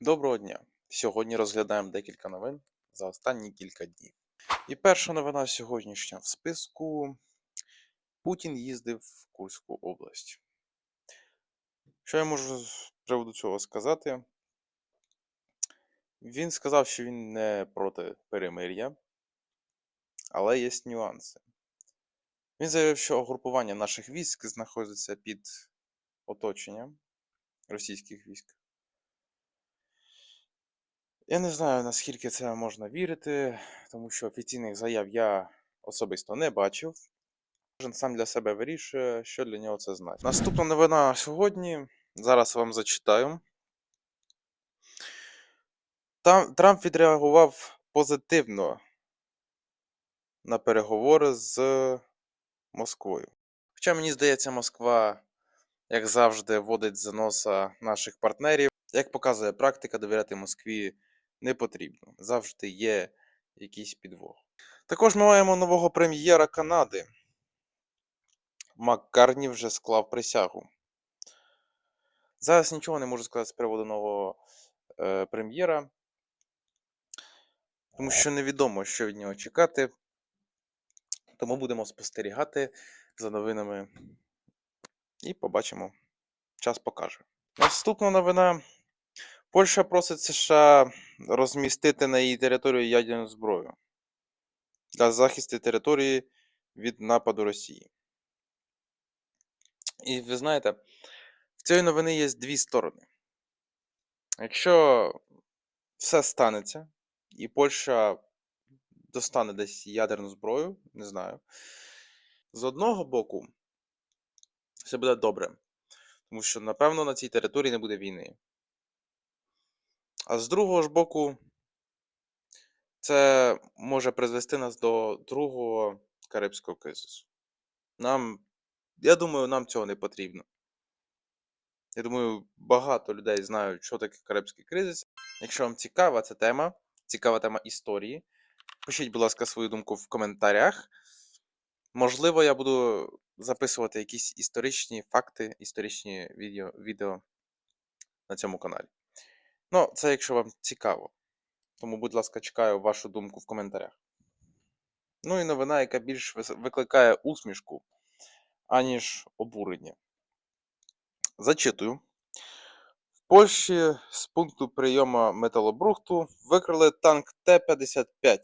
Доброго дня! Сьогодні розглядаємо декілька новин за останні кілька днів. І перша новина сьогоднішня в списку: Путін їздив в Курську область. Що я можу з приводу цього сказати? Він сказав, що він не проти перемир'я, але є нюанси. Він заявив, що угрупування наших військ знаходиться під оточенням російських військ. Я не знаю, наскільки це можна вірити, тому що офіційних заяв я особисто не бачив. Кожен сам для себе вирішує, що для нього це значить. Наступна новина сьогодні. Зараз вам зачитаю. Там Трамп відреагував позитивно на переговори з Москвою. Хоча мені здається, Москва, як завжди, водить за носа наших партнерів. Як показує практика, довіряти Москві не потрібно. Завжди є якийсь підвох. Також ми маємо нового прем'єра Канади. Маккарні вже склав присягу. Зараз нічого не можу сказати з приводу нового е, прем'єра, тому що невідомо, що від нього чекати. Тому будемо спостерігати за новинами і побачимо. Час покаже. Наступна новина. Польща просить США розмістити на її території ядерну зброю для захисту території від нападу Росії. І ви знаєте, в цієї новини є дві сторони. Якщо все станеться, і Польща достане десь ядерну зброю, не знаю. З одного боку, все буде добре. Тому що, напевно, на цій території не буде війни. А з другого ж боку, це може призвести нас до другого Карибського кризису. Нам, я думаю, нам цього не потрібно. Я думаю, багато людей знають, що таке Карибський кризис. Якщо вам цікава ця тема, цікава тема історії, пишіть, будь ласка, свою думку в коментарях. Можливо, я буду записувати якісь історичні факти, історичні відео, відео на цьому каналі. Ну, це якщо вам цікаво. Тому, будь ласка, чекаю вашу думку в коментарях. Ну і новина, яка більш викликає усмішку, аніж обурення. Зачитую. В Польщі з пункту прийому металобрухту викрили танк Т-55.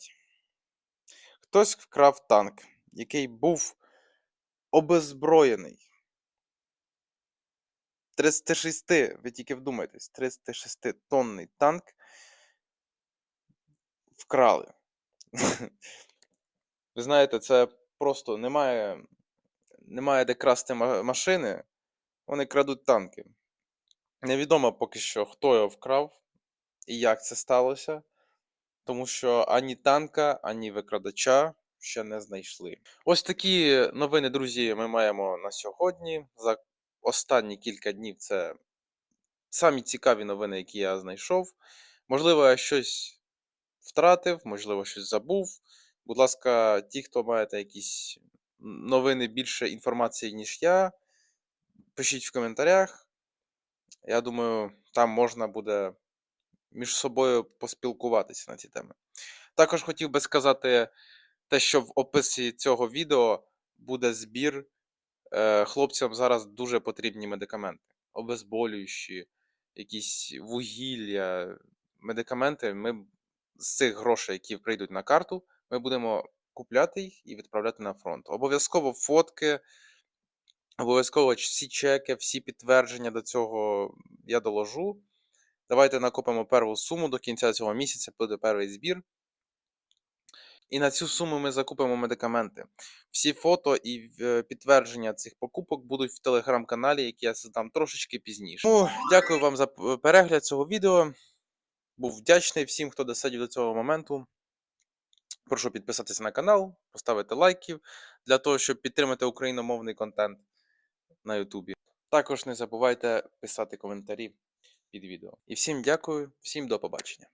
Хтось вкрав танк, який був обезброєний. 36, ви тільки вдумайтесь, 36-тонний танк вкрали. Ви знаєте, це просто немає, немає де красти машини, вони крадуть танки. Невідомо поки що, хто його вкрав і як це сталося, тому що ані танка, ані викрадача ще не знайшли. Ось такі новини, друзі, ми маємо на сьогодні. Останні кілька днів це самі цікаві новини, які я знайшов. Можливо, я щось втратив, можливо, щось забув. Будь ласка, ті, хто маєте якісь новини більше інформації, ніж я, пишіть в коментарях. Я думаю, там можна буде між собою поспілкуватися на ці теми. Також хотів би сказати те, що в описі цього відео буде збір. Е, Хлопцям зараз дуже потрібні медикаменти, обезболюючі, якісь вугілля, медикаменти. Ми з цих грошей, які прийдуть на карту, ми будемо купляти їх і відправляти на фронт. Обов'язково фотки, обов'язково всі чеки, всі підтвердження до цього я доложу. Давайте накопимо перву суму до кінця цього місяця, буде перший збір. І на цю суму ми закупимо медикаменти. Всі фото і е, підтвердження цих покупок будуть в телеграм-каналі, який я создам трошечки пізніше. Ну, дякую вам за перегляд цього відео. Був вдячний всім, хто досидів до цього моменту. Прошу підписатися на канал, поставити лайків для того, щоб підтримати україномовний контент на Ютубі. Також не забувайте писати коментарі під відео. І всім дякую, всім до побачення.